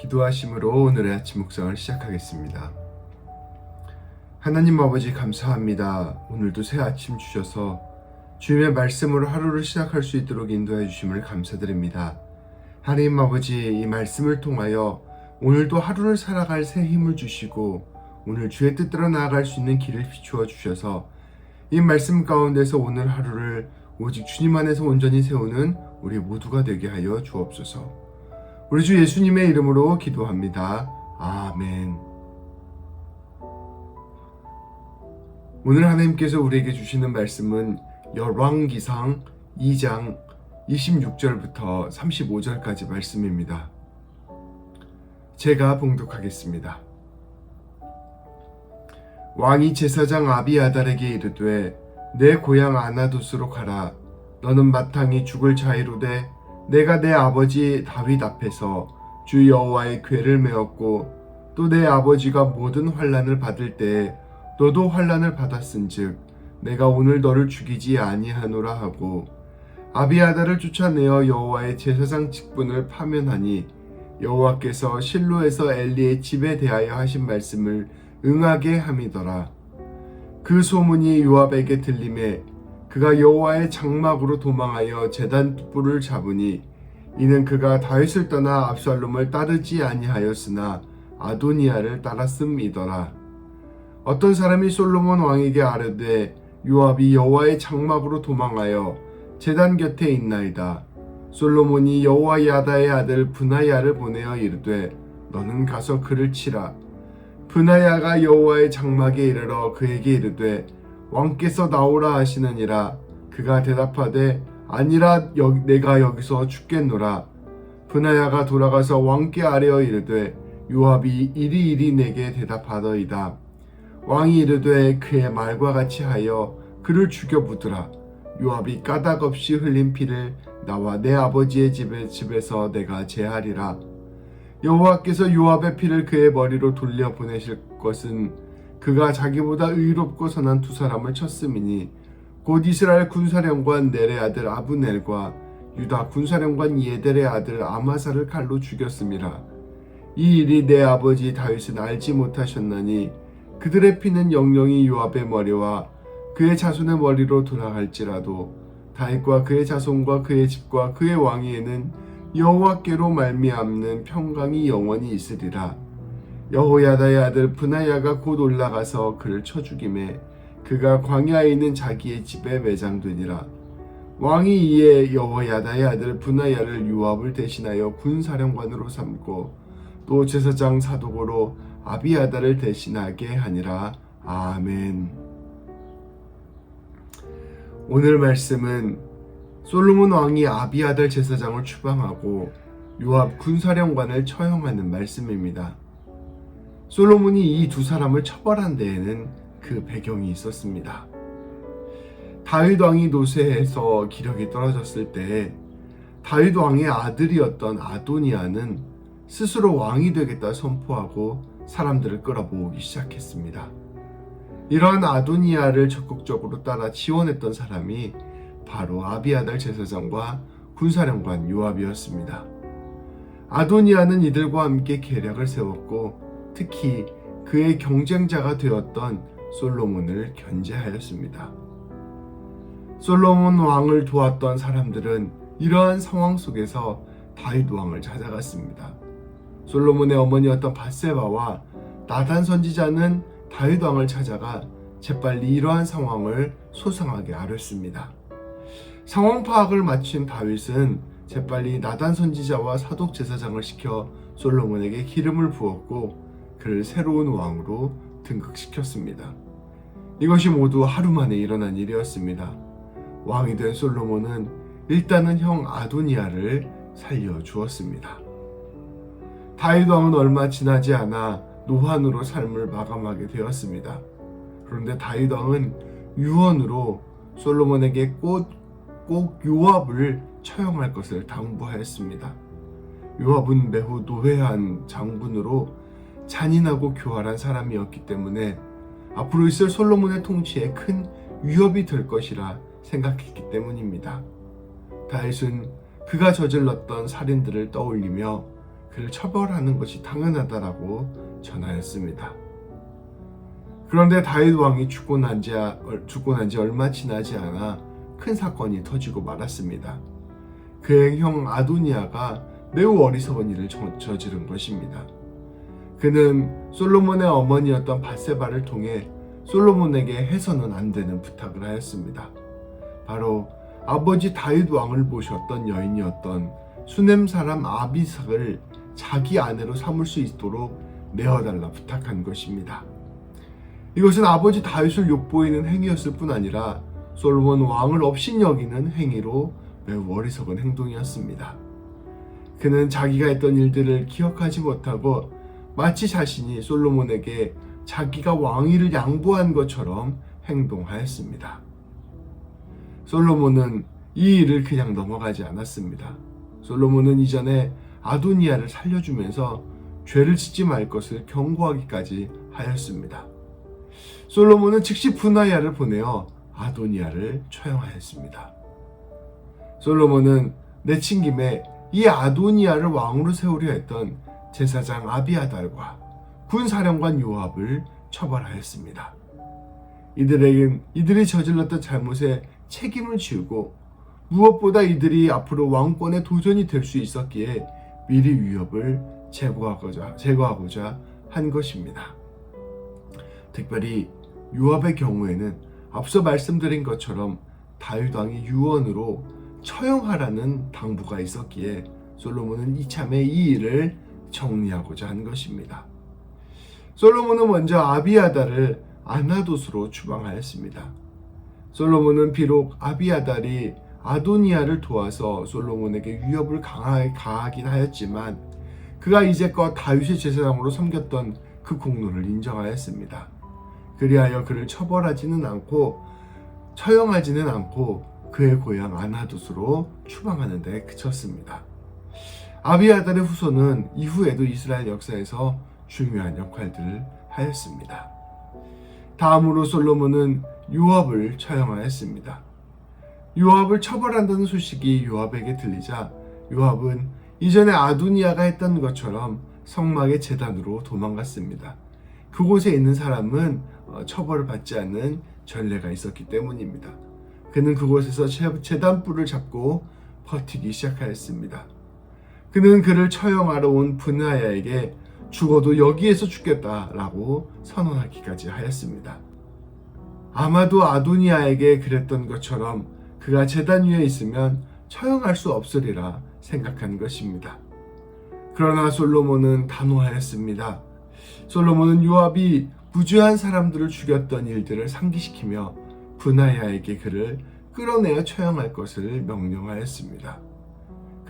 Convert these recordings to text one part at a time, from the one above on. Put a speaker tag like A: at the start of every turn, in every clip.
A: 기도하심으로 오늘의 아침 묵상을 시작하겠습니다. 하나님 아버지 감사합니다. 오늘도 새 아침 주셔서 주님의 말씀으로 하루를 시작할 수 있도록 인도해 주심을 감사드립니다. 하나님 아버지 이 말씀을 통하여 오늘도 하루를 살아갈 새 힘을 주시고 오늘 주의 뜻대로 나아갈 수 있는 길을 비추어 주셔서 이 말씀 가운데서 오늘 하루를 오직 주님 안에서 온전히 세우는 우리 모두가 되게 하여 주옵소서. 우리 주 예수님의 이름으로 기도합니다. 아멘. 오늘 하나님께서 우리에게 주시는 말씀은 열왕기상 2장 26절부터 35절까지 말씀입니다. 제가 봉독하겠습니다. 왕이 제사장 아비아달에게 이르되 내 고향 아나도스로 가라 너는 마땅히 죽을 자이로되 내가 내 아버지 다윗 앞에서 주 여호와의 궤를 메었고 또 내 아버지가 모든 환란을 받을 때에 너도 환란을 받았은즉 내가 오늘 너를 죽이지 아니하노라 하고 아비아달을 쫓아내어 여호와의 제사장 직분을 파면하니 여호와께서 실로에서 엘리의 집에 대하여 하신 말씀을 응하게 함이더라. 그 소문이 요압에게 들림에 그가 여호와의 장막으로 도망하여 제단 뿔을 잡으니 이는 그가 다윗을 떠나 압살롬을 따르지 아니하였으나 아도니아를 따랐음이더라. 어떤 사람이 솔로몬 왕에게 아뢰되 요압이 여호와의 장막으로 도망하여 제단 곁에 있나이다. 솔로몬이 여호와 야다의 아들 분하야를 보내어 이르되 너는 가서 그를 치라. 분하야가 여호와의 장막에 이르러 그에게 이르되 왕께서 나오라 하시느니라. 그가 대답하되 아니라 여, 내가 여기서 죽겠노라. 분하야가 돌아가서 왕께 아뢰어 이르되 요압이 이리 이리 내게 대답하더이다. 왕이 이르되 그의 말과 같이 하여 그를 죽여 부드라. 요압이 까닭 없이 흘린 피를 나와 내 아버지의 집에 집에서 내가 제하리라. 여호와께서 요압의 피를 그의 머리로 돌려 보내실 것은 그가 자기보다 의롭고 선한 두 사람을 쳤음이니 곧 이스라엘 군사령관 넬의 아들 아브넬과 유다 군사령관 예델의 아들 아마사를 칼로 죽였음이라. 이 일이 내 아버지 다윗은 알지 못하셨나니 그들의 피는 영영이 요압의 머리와 그의 자손의 머리로 돌아갈지라도 다윗과 그의 자손과 그의 집과 그의 왕위에는 여호와께로 말미암는 평강이 영원히 있으리라. 여호야다의 아들 분하야가 곧 올라가서 그를 쳐 죽임에 그가 광야에 있는 자기의 집에 매장되니라. 왕이 이에 여호야다의 아들 분하야를 요압을 대신하여 군사령관으로 삼고 또 제사장 사독으로 아비아다를 대신하게 하니라. 아멘. 오늘 말씀은 솔로몬 왕이 아비아달 제사장을 추방하고 요압 군사령관을 처형하는 말씀입니다. 솔로몬이 이 두 사람을 처벌한 데에는 그 배경이 있었습니다. 다윗 왕이 노쇠해서 기력이 떨어졌을 때 다윗 왕의 아들이었던 아도니아는 스스로 왕이 되겠다 선포하고 사람들을 끌어모으기 시작했습니다. 이러한 아도니아를 적극적으로 따라 지원했던 사람이 바로 아비아달 제사장과 군사령관 요압이었습니다. 아도니아는 이들과 함께 계략을 세웠고 특히 그의 경쟁자가 되었던 솔로몬을 견제하였습니다. 솔로몬 왕을 도왔던 사람들은 이러한 상황 속에서 다윗 왕을 찾아갔습니다. 솔로몬의 어머니였던 바세바와 나단 선지자는 다윗 왕을 찾아가 재빨리 이러한 상황을 소상하게 아뢰습니다. 상황 파악을 마친 다윗은 재빨리 나단 선지자와 사독 제사장을 시켜 솔로몬에게 기름을 부었고 그를 새로운 왕으로 등극시켰습니다. 이것이 모두 하루 만에 일어난 일이었습니다. 왕이 된 솔로몬은 일단은 형 아도니아를 살려 주었습니다. 다윗 왕은 얼마 지나지 않아 노환으로 삶을 마감하게 되었습니다. 그런데 다윗 왕은 유언으로 솔로몬에게 꼭, 꼭 요압을 처형할 것을 당부하였습니다. 요압은 매우 노회한 장군으로 잔인하고 교활한 사람이었기 때문에 앞으로 있을 솔로몬의 통치에 큰 위협이 될 것이라 생각했기 때문입니다. 다윗은 그가 저질렀던 살인들을 떠올리며 그를 처벌하는 것이 당연하다라고 전하였습니다. 그런데 다윗 왕이 죽고 난 지 죽고 난 지 얼마 지나지 않아 큰 사건이 터지고 말았습니다. 그의 형 아도니아가 매우 어리석은 일을 저- 저지른 것입니다. 그는 솔로몬의 어머니였던 바세바를 통해 솔로몬에게 해서는 안 되는 부탁을 하였습니다. 바로 아버지 다윗 왕을 모셨던 여인이었던 수넴 사람 아비삭을 자기 아내로 삼을 수 있도록 내어달라 부탁한 것입니다. 이것은 아버지 다윗을 욕보이는 행위였을 뿐 아니라 솔로몬 왕을 업신여기는 행위로 매우 어리석은 행동이었습니다. 그는 자기가 했던 일들을 기억하지 못하고 마치 자신이 솔로몬에게 자기가 왕위를 양보한 것처럼 행동하였습니다. 솔로몬은 이 일을 그냥 넘어가지 않았습니다. 솔로몬은 이전에 아도니아를 살려주면서 죄를 짓지 말 것을 경고하기까지 하였습니다. 솔로몬은 즉시 분하야를 보내어 아도니아를 처형하였습니다. 솔로몬은 내친 김에 이 아도니아를 왕으로 세우려 했던 제사장 아비아달과 군사령관 요압을 처벌하였습니다. 이들에겐 이들이 저질렀던 잘못에 책임을 지우고 무엇보다 이들이 앞으로 왕권의 도전이 될 수 있었기에 미리 위협을 제거하고자, 제거하고자 한 것입니다. 특별히 요압의 경우에는 앞서 말씀드린 것처럼 다윗 왕이 유언으로 처형하라는 당부가 있었기에 솔로몬은 이참에 이 일을 정리하고자 한 것입니다. 솔로몬은 먼저 아비아달을 아나도스로 추방하였습니다. 솔로몬은 비록 아비아달이 아도니아를 도와서 솔로몬에게 위협을 가하긴 하였지만 그가 이제껏 다윗의 제사장으로 섬겼던 그 공로를 인정하였습니다. 그리하여 그를 처벌하지는 않고 처형하지는 않고 그의 고향 아나도스로 추방하는 데 그쳤습니다. 아비아달의 후손은 이후에도 이스라엘 역사에서 중요한 역할들을 하였습니다. 다음으로 솔로몬은 요압을 처형하였습니다. 요압을 처벌한다는 소식이 요압에게 들리자 요압은 이전에 아두니아가 했던 것처럼 성막의 재단으로 도망갔습니다. 그곳에 있는 사람은 어, 처벌을 받지 않는 전례가 있었기 때문입니다. 그는 그곳에서 재단불을 잡고 버티기 시작하였습니다. 그는 그를 처형하러 온 분하야에게 죽어도 여기에서 죽겠다라고 선언하기까지 하였습니다. 아마도 아도니아에게 그랬던 것처럼 그가 재단 위에 있으면 처형할 수 없으리라 생각한 것입니다. 그러나 솔로몬은 단호하였습니다. 솔로몬은 요압이 무죄한 사람들을 죽였던 일들을 상기시키며 분하야에게 그를 끌어내어 처형할 것을 명령하였습니다.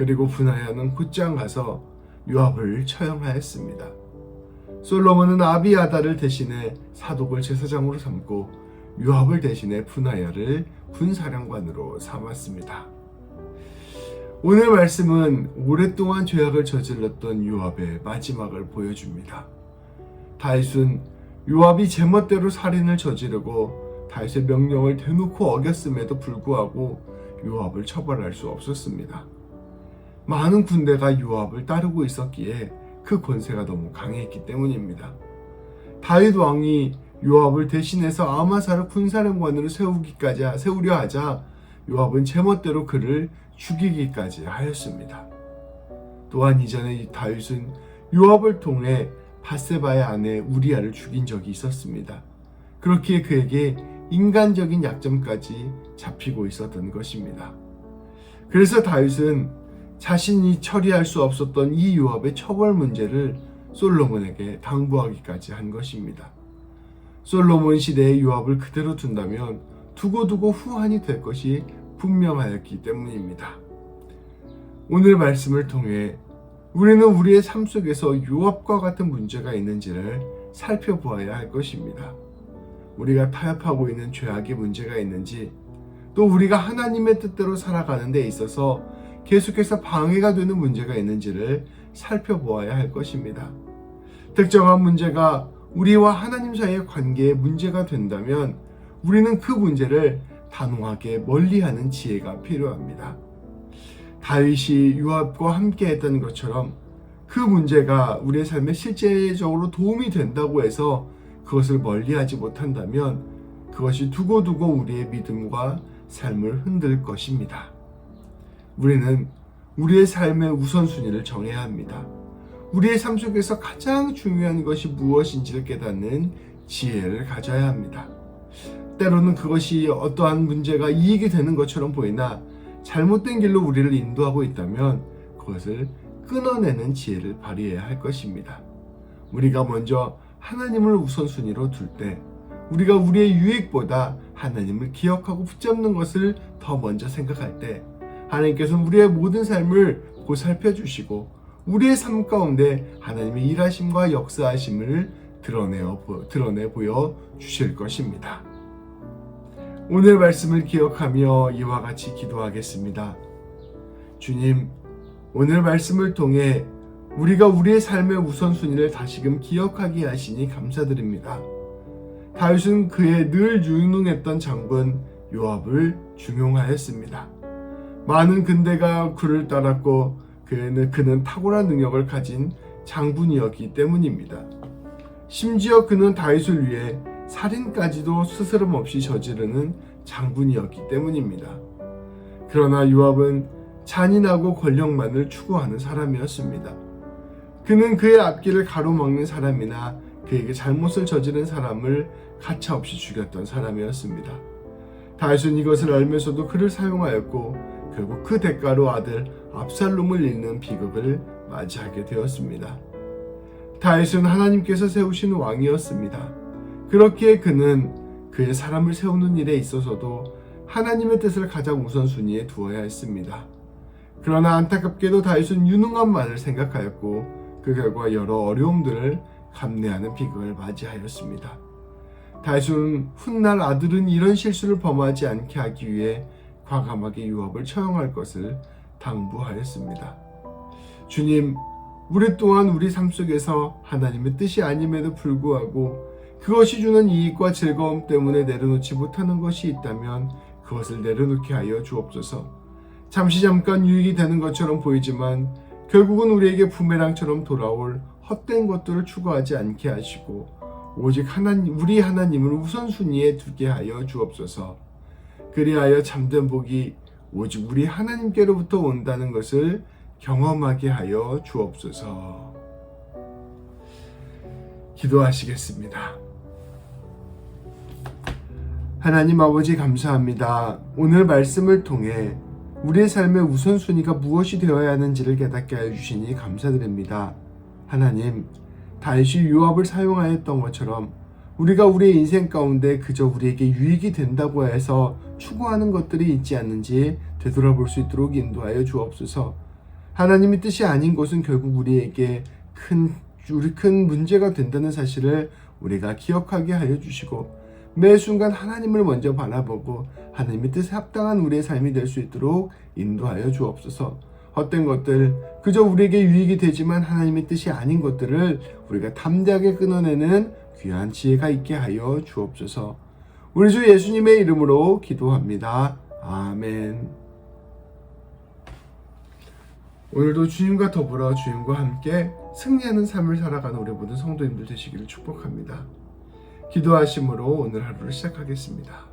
A: 그리고 분하야는 곧장 가서 요압을 처형하였습니다. 솔로몬은 아비아다를 대신해 사독을 제사장으로 삼고 요압을 대신해 분하야를 군사령관으로 삼았습니다. 오늘 말씀은 오랫동안 죄악을 저질렀던 요압의 마지막을 보여줍니다. 다윗은 요압이 제멋대로 살인을 저지르고 다윗의 명령을 대놓고 어겼음에도 불구하고 요압을 처벌할 수 없었습니다. 많은 군대가 요압을 따르고 있었기에 그 권세가 너무 강했기 때문입니다. 다윗 왕이 요압을 대신해서 아마사를 군사령관으로 세우기까지 세우려 하자 요압은 제멋대로 그를 죽이기까지 하였습니다. 또한 이전에 다윗은 요압을 통해 바세바의 아내 우리아를 죽인 적이 있었습니다. 그렇기에 그에게 인간적인 약점까지 잡히고 있었던 것입니다. 그래서 다윗은 자신이 처리할 수 없었던 이 요압의 처벌 문제를 솔로몬에게 당부하기까지 한 것입니다. 솔로몬 시대의 요압을 그대로 둔다면 두고두고 후환이 될 것이 분명하였기 때문입니다. 오늘 말씀을 통해 우리는 우리의 삶 속에서 요압과 같은 문제가 있는지를 살펴보아야 할 것입니다. 우리가 타협하고 있는 죄악의 문제가 있는지, 또 우리가 하나님의 뜻대로 살아가는 데 있어서 계속해서 방해가 되는 문제가 있는지를 살펴보아야 할 것입니다. 특정한 문제가 우리와 하나님 사이의 관계에 문제가 된다면 우리는 그 문제를 단호하게 멀리하는 지혜가 필요합니다. 다윗이 요압과 함께 했던 것처럼 그 문제가 우리의 삶에 실제적으로 도움이 된다고 해서 그것을 멀리하지 못한다면 그것이 두고두고 우리의 믿음과 삶을 흔들 것입니다. 우리는 우리의 삶의 우선순위를 정해야 합니다. 우리의 삶 속에서 가장 중요한 것이 무엇인지를 깨닫는 지혜를 가져야 합니다. 때로는 그것이 어떠한 문제가 이익이 되는 것처럼 보이나 잘못된 길로 우리를 인도하고 있다면 그것을 끊어내는 지혜를 발휘해야 할 것입니다. 우리가 먼저 하나님을 우선순위로 둘 때 우리가 우리의 유익보다 하나님을 기억하고 붙잡는 것을 더 먼저 생각할 때 하나님께서는 우리의 모든 삶을 보살펴 주시고 우리의 삶 가운데 하나님의 일하심과 역사하심을 드러내어 보- 드러내 보여 주실 것입니다. 오늘 말씀을 기억하며 이와 같이 기도하겠습니다. 주님, 오늘 말씀을 통해 우리가 우리의 삶의 우선순위를 다시금 기억하게 하시니 감사드립니다. 다윗은 그의 늘 유능했던 장군 요압을 중용하였습니다. 많은 군대가 그를 따랐고 그는, 그는 탁월한 능력을 가진 장군이었기 때문입니다. 심지어 그는 다윗을 위해 살인까지도 스스럼 없이 저지르는 장군이었기 때문입니다. 그러나 요압은 잔인하고 권력만을 추구하는 사람이었습니다. 그는 그의 앞길을 가로막는 사람이나 그에게 잘못을 저지른 사람을 가차없이 죽였던 사람이었습니다. 다윗은 이것을 알면서도 그를 사용하였고 결국 그 대가로 아들 압살롬을 잃는 비극을 맞이하게 되었습니다. 다윗은 하나님께서 세우신 왕이었습니다. 그렇기에 그는 그의 사람을 세우는 일에 있어서도 하나님의 뜻을 가장 우선순위에 두어야 했습니다. 그러나 안타깝게도 다윗은 유능함만을 생각하였고 그 결과 여러 어려움들을 감내하는 비극을 맞이하였습니다. 다윗은 훗날 아들은 이런 실수를 범하지 않게 하기 위해 과감하게 유업을 처형할 것을 당부하였습니다. 주님, 우리 또한 우리 삶 속에서 하나님의 뜻이 아님에도 불구하고 그것이 주는 이익과 즐거움 때문에 내려놓지 못하는 것이 있다면 그것을 내려놓게 하여 주옵소서. 잠시 잠깐 유익이 되는 것처럼 보이지만 결국은 우리에게 부메랑처럼 돌아올 헛된 것들을 추구하지 않게 하시고 오직 하나님 우리 하나님을 우선순위에 두게 하여 주옵소서. 그리하여 참된 복이 오직 우리 하나님께로부터 온다는 것을 경험하게 하여 주옵소서. 기도하시겠습니다. 하나님 아버지 감사합니다. 오늘 말씀을 통해 우리의 삶의 우선순위가 무엇이 되어야 하는지를 깨닫게 하여 주시니 감사드립니다. 하나님, 다윗이 유압을 사용하였던 것처럼 우리가 우리의 인생 가운데 그저 우리에게 유익이 된다고 해서 추구하는 것들이 있지 않는지 되돌아볼 수 있도록 인도하여 주옵소서. 하나님의 뜻이 아닌 것은 결국 우리에게 큰 우리 큰 문제가 된다는 사실을 우리가 기억하게 하여 주시고 매 순간 하나님을 먼저 바라보고 하나님의 뜻에 합당한 우리의 삶이 될 수 있도록 인도하여 주옵소서. 헛된 것들 그저 우리에게 유익이 되지만 하나님의 뜻이 아닌 것들을 우리가 담대하게 끊어내는 귀한 지혜가 있게 하여 주옵소서. 우리 주 예수님의 이름으로 기도합니다. 아멘. 오늘도 주님과 더불어 주님과 함께 승리하는 삶을 살아가는 우리 모든 성도님들 되시기를 축복합니다. 기도하심으로 오늘 하루를 시작하겠습니다.